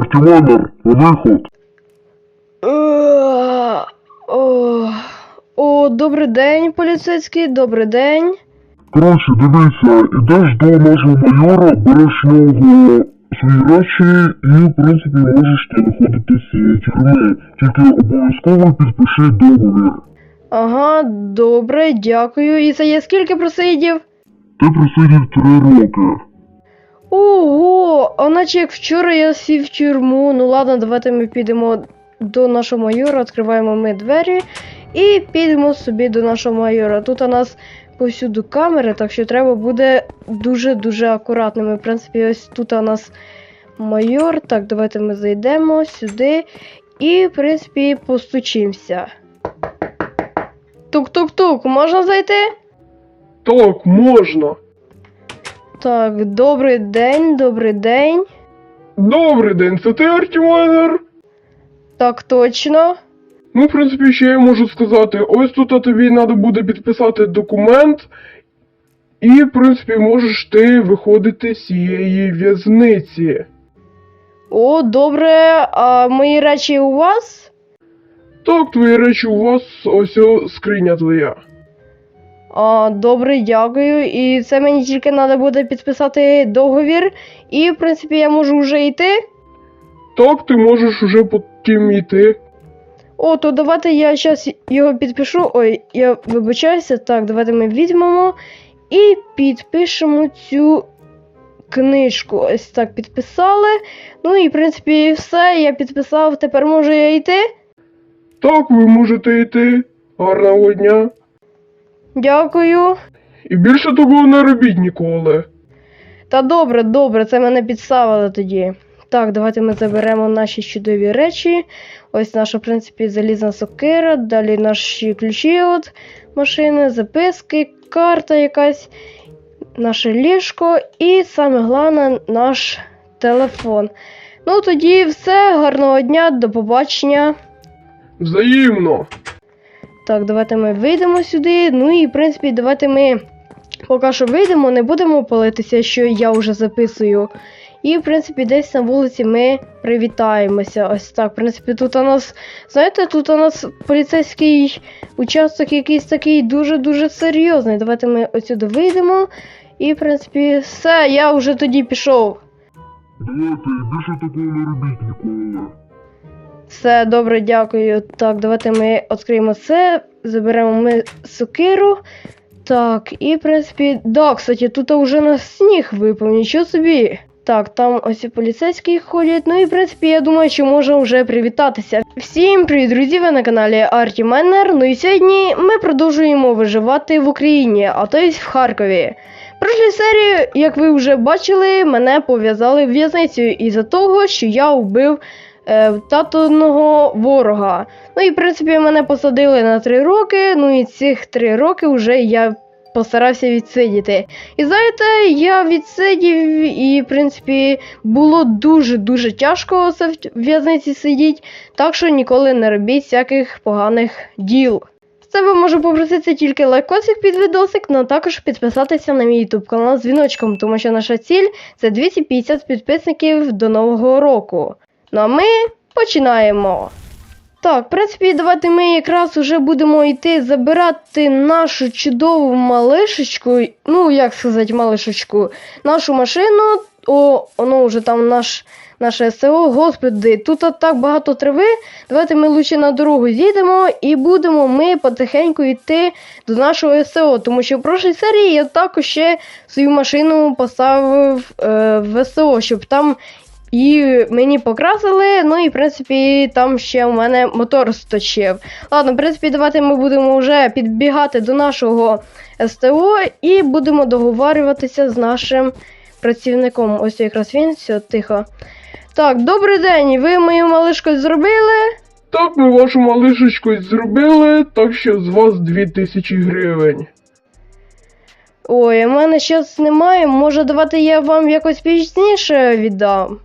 Артемонер, виход. Е, О, о, добрий день, поліцейський, добрий день. Коротше, дивися, ідеш до нашого майора, береш в нього свої речі і, в принципі, можеш ти виходити з цієї тюрми. Тільки обов'язково підпиши договір. Ага, добре, дякую. І це я скільки просидів? Ти просидів три роки. Ого, а як вчора я сів в тюрму. Ну ладно, давайте ми підемо до нашого майора, відкриваємо ми двері і підемо собі до нашого майора. Тут у нас повсюду камери, так що треба буде дуже-дуже акуратними. В принципі, ось тут у нас майор. Так, давайте ми зайдемо сюди і, в принципі, постучимося. Тук-тук-тук, можна зайти? Так, можна. Так, добрий день, добрий день. Добрий день, це ти Артемайнер? Так точно. Ну, в принципі, ще я можу сказати, ось тут тобі треба буде підписати документ, і, в принципі, можеш ти виходити з цієї в'язниці. О, добре. А мої речі у вас? Так, твої речі у вас ось о, скриня твоя. А, добре, дякую. І це мені тільки треба буде підписати договір. І, в принципі, я можу вже йти. Так, ти можеш уже потім йти. О, то давайте я зараз його підпишу. Ой, я вибачаюся. Так, давайте ми візьмемо і підпишемо цю книжку. Ось так підписали. Ну і, в принципі, все, я підписав. Тепер можу я йти. Так, ви можете йти. Гарного дня. Дякую. І більше такого не робіть ніколи. Та добре, добре, це мене підставили тоді. Так, давайте ми заберемо наші чудові речі. Ось наша, в принципі, залізна сокира, далі наші ключі від машини, записки, карта якась, наше ліжко і саме головне наш телефон. Ну тоді все, гарного дня, до побачення. Взаємно. Так, давайте ми вийдемо сюди. Ну і в принципі, давайте ми поки що вийдемо, не будемо палитися, що я вже записую. І, в принципі, десь на вулиці ми привітаємося. Ось так. В принципі, тут у нас, знаєте, тут у нас поліцейський участок якийсь такий дуже-дуже серйозний. Давайте ми отсюди вийдемо. І, в принципі, все, я вже тоді пішов. Давайте, більше такого не робіть ніколи. Все, добре, дякую. Так, давайте ми відкриємо це, заберемо ми сокиру. Так, і, в принципі, да, кстати, тут вже на сніг випав, нічого собі. Так, там ось і поліцейські ходять. Ну і в принципі, я думаю, що можна вже привітатися. Всім привіт, друзі! Ви на каналі Арті Меннер. Ну і сьогодні ми продовжуємо виживати в Україні, а то й в Харкові. Прошлій серії, як ви вже бачили, мене пов'язали в в'язницю із-за того, що я вбив е, татиного ворога. Ну і в принципі мене посадили на 3 роки. Ну і цих 3 роки вже я постарався відсидіти. І знаєте, я відсидів, і в принципі було дуже-дуже тяжко це в в'язниці сидіти, так що ніколи не робіть всяких поганих діл. З тебе можу попросити тільки лайкосик під відосик, але також підписатися на мій YouTube канал з дзвіночком, тому що наша ціль це 250 підписників до нового року. Ну а ми починаємо. Так, в принципі, давайте ми якраз уже будемо йти забирати нашу чудову малишечку. Ну, як сказати, малишечку, нашу машину. О, воно вже там наш, наше СО. Господи, тут так багато трави. Давайте ми лучше на дорогу з'їдемо і будемо ми потихеньку йти до нашого СО. Тому що в прошлій серії я також ще свою машину поставив е, в СО, щоб там і мені покрасили, ну і в принципі там ще у мене мотор сточив. Ладно, в принципі, давайте ми будемо вже підбігати до нашого СТО і будемо договарюватися з нашим працівником. Ось якраз він, все, тихо. Так, добрий день, ви мою малишку зробили? Так, ми вашу малишечку зробили, так що з вас 2000 гривень. Ой, у мене зараз немає. Може, давайте я вам якось пізніше віддам.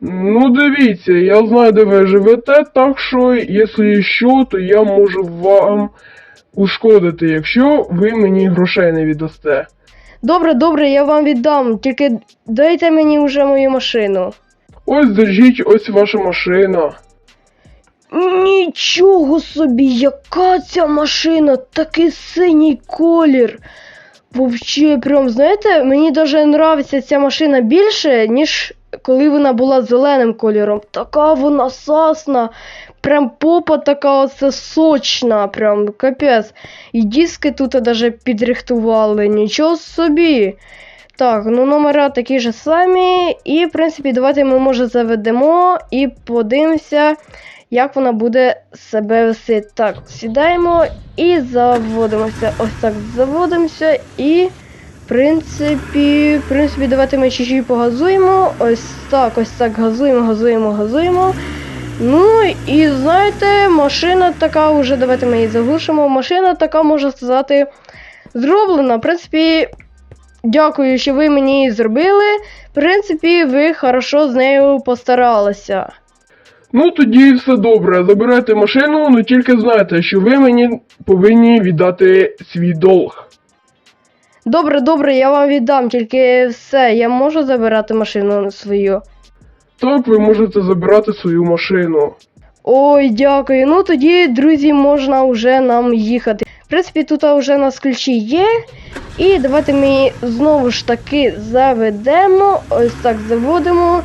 Ну дивіться, я знаю, де ви живете, так що, якщо що, то я можу вам ушкодити, якщо ви мені грошей не віддасте. Добре, добре, я вам віддам, тільки дайте мені вже мою машину. Ось держіть, ось ваша машина. Нічого собі, яка ця машина, такий синій колір. Вовче, прям, знаєте, мені даже нравиться ця машина більше, ніж коли вона була зеленим кольором. Така вона сасна, прям попа така оце сочна, прям капець. І диски тут даже підрихтували, нічого собі. Так, ну номера такі ж самі. І, в принципі, давайте ми може заведемо і подивимося, як вона буде себе вести. Так, сідаємо і заводимося. Ось так заводимося і. Принципі, в принципі, давайте ми чуть-чуть погазуємо. Ось так, ось так газуємо, газуємо, газуємо. Ну і знаєте, машина така, вже давайте ми її заглушимо. Машина така, можна сказати, зроблена. В принципі, дякую, що ви мені її зробили. В принципі, ви хорошо з нею постаралися. Ну тоді все добре, забирайте машину, ну тільки знайте, що ви мені повинні віддати свій долг. Добре, добре, я вам віддам, тільки все, я можу забирати машину свою. Так, ви можете забирати свою машину. Ой, дякую. Ну тоді, друзі, можна вже нам їхати. В принципі, тут вже у нас ключі є. І давайте ми знову ж таки заведемо. Ось так заводимо.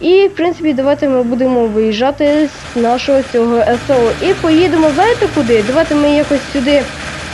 І, в принципі, давайте ми будемо виїжджати з нашого цього СО. І поїдемо, знаєте куди? Давайте ми якось сюди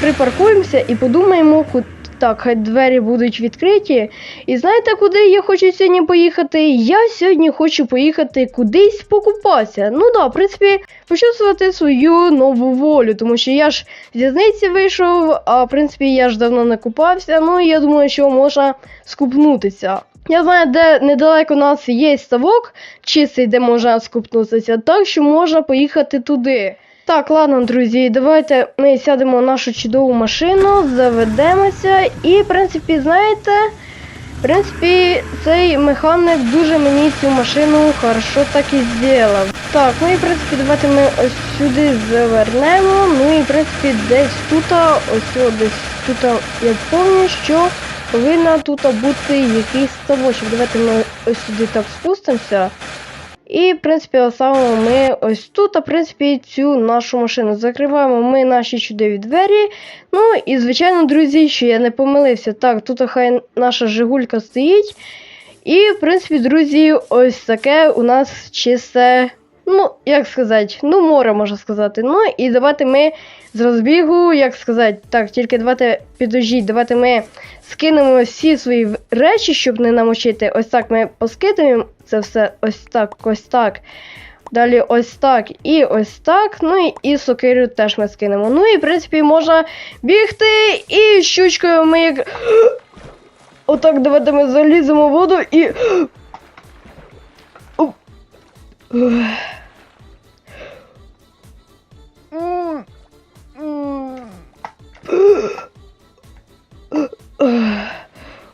припаркуємося і подумаємо, куди. Так, хай двері будуть відкриті. І знаєте, куди я хочу сьогодні поїхати? Я сьогодні хочу поїхати кудись покупатися. Ну да, в принципі, почувствувати свою нову волю, тому що я ж з в'язниці вийшов, а в принципі я ж давно не купався. Ну і я думаю, що можна скупнутися. Я знаю, де недалеко у нас є ставок чистий, де можна скупнутися, так що можна поїхати туди. Так, ладно, друзі, давайте ми сядемо в нашу чудову машину, заведемося. І, в принципі, знаєте, в принципі, цей механик дуже мені цю машину хорошо так і зробив. Так, ну і в принципі, давайте ми ось сюди завернемо. Ну і в принципі, десь тут, ось десь тут, я пам'ятаю, що повинна тут бути якийсь ставочок. Давайте ми ось сюди так спустимося. І, в принципі, оставимо ми ось тут, а, в принципі, цю нашу машину. Закриваємо ми наші чудові двері. Ну і, звичайно, друзі, що я не помилився. Так, тут хай наша Жигулька стоїть. І, в принципі, друзі, ось таке у нас чисте, ну, як сказати, ну, море можна сказати. Ну, і давайте ми з розбігу, як сказати, так, тільки давайте підожіть, давайте ми скинемо всі свої речі, щоб не намочити. Ось так ми поскидаємо це все ось так, ось так. Далі ось так і ось так. Ну і, і сокирю теж ми скинемо. Ну і в принципі можна бігти і щучкою ми як. Отак давайте ми заліземо в воду і.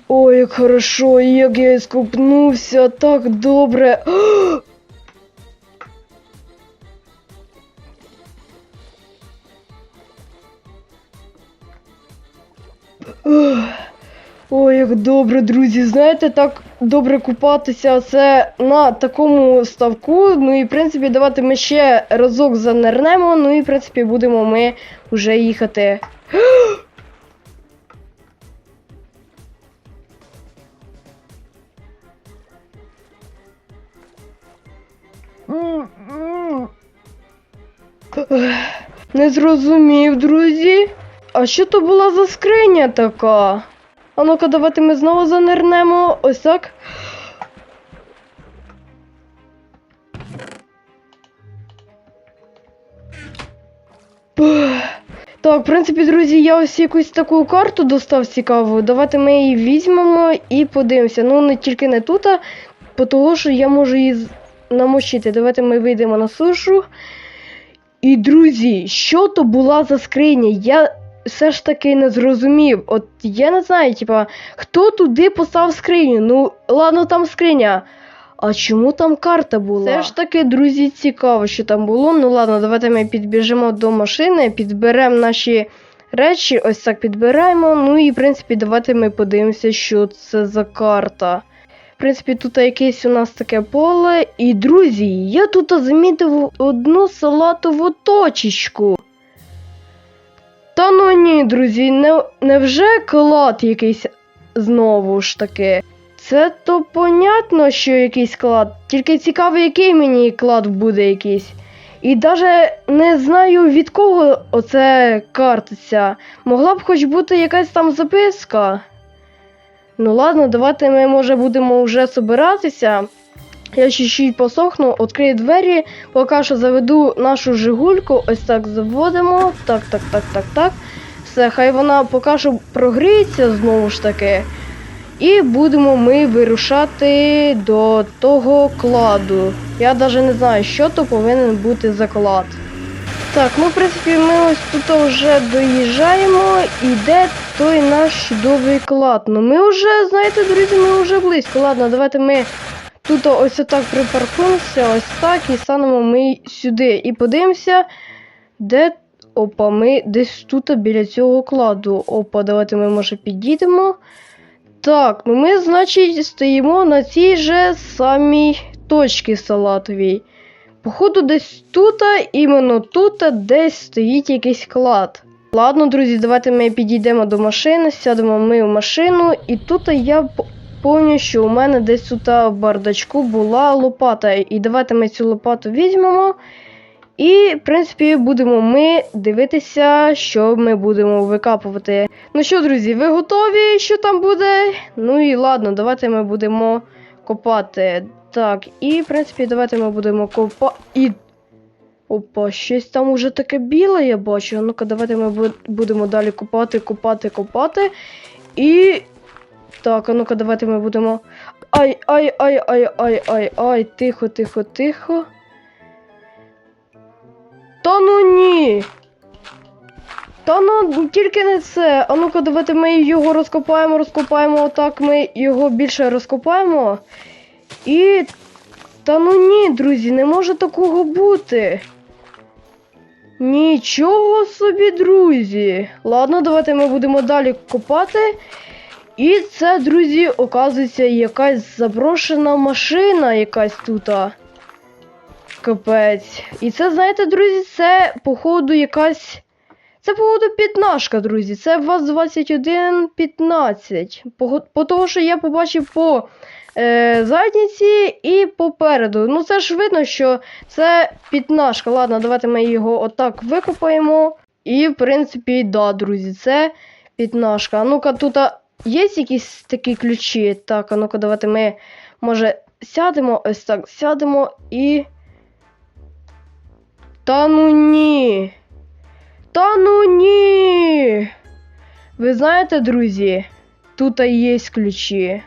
Ой, як хорошо, як я іскупнувся, так добре. Добре, друзі. Знаєте, так добре купатися це на такому ставку. Ну і в принципі, давайте ми ще разок занирнемо. Ну і в принципі будемо ми вже їхати. Не зрозумів, друзі. А що то була за скриня така? А ну-ка, давайте ми знову занирнемо. Ось так. Так, в принципі, друзі, я ось якусь таку карту достав цікаву. Давайте ми її візьмемо і подивимося. Ну, не тільки не тут, а того, що я можу її намочити. Давайте ми вийдемо на сушу. І, друзі, що то була за скриня? Я все ж таки не зрозумів. От я не знаю, типа, хто туди поставив скриню? Ну, ладно, там скриня. А чому там карта була? Все ж таки, друзі, цікаво, що там було. Ну ладно, давайте ми підбіжимо до машини, підберемо наші речі, ось так підбираємо. Ну і в принципі, давайте ми подивимося, що це за карта. В принципі, тут якесь у нас таке поле. І, друзі, я тут замітив одну салатову точечку. Та ну ні, друзі, не, невже клад якийсь знову ж таки? Це то понятно, що якийсь клад. Тільки цікаво, який мені клад буде якийсь. І навіть не знаю від кого оце картиця. Могла б хоч бути якась там записка. Ну ладно, давайте ми може будемо вже собиратися. Я чуть-чуть посохну, відкрию двері, поки що заведу нашу жигульку, ось так заводимо. Так, так, так, так, так. Все, хай вона поки що прогріється знову ж таки. І будемо ми вирушати до того кладу. Я навіть не знаю, що то повинен бути за клад. Так, ну в принципі ми ось тут вже доїжджаємо. І де той наш чудовий клад? Ну ми вже, знаєте, друзі, ми вже близько. Ладно, давайте ми тут ось отак припаркуємося, ось так, і станемо ми сюди. І подивимося, де. Опа, ми десь тут біля цього кладу. Опа, давайте ми може підійдемо. Так, ну ми, значить, стоїмо на цій же самій точці салатовій. Походу, десь тут, іменно тут, десь стоїть якийсь клад. Ладно, друзі, давайте ми підійдемо до машини, сядемо ми в машину, і тут я п- пам'ятаю, що у мене десь тут в бардачку була лопата. І давайте ми цю лопату візьмемо. І, в принципі, будемо ми дивитися, що ми будемо викапувати. Ну що, друзі, ви готові, що там буде? Ну і ладно, давайте ми будемо копати. Так, і в принципі, давайте ми будемо копати. І. Опа, щось там уже таке біле, я бачу. Ну-ка, давайте ми будемо далі копати, копати, копати. І. Так, а ну-ка, давайте ми будемо. Ай, ай, ай, ай, ай, ай, ай, тихо, тихо, тихо. Та ну ні. Та ну тільки не це. А ну-ка, давайте ми його розкопаємо, розкопаємо, отак ми його більше розкопаємо. І. Та ну ні, друзі, не може такого бути. Нічого собі, друзі. Ладно, давайте ми будемо далі копати. І це, друзі, оказується якась заброшена машина якась тут. Капець. І це, знаєте, друзі, це, походу, якась. Це, походу, п'ятнашка, друзі. Це ВАЗ-2115. Пого- По того, що я побачив по е, задніці і попереду. Ну, це ж видно, що це п'ятнашка. Ладно, давайте ми його отак викопаємо. І, в принципі, да, друзі, це п'ятнашка. А ну-ка, тут є якісь такі ключі? Так, а ну-ка, давайте ми, може, сядемо, ось так, сядемо і. Та ну ні. Та ну ні. Ви знаєте, друзі, тут є ключі.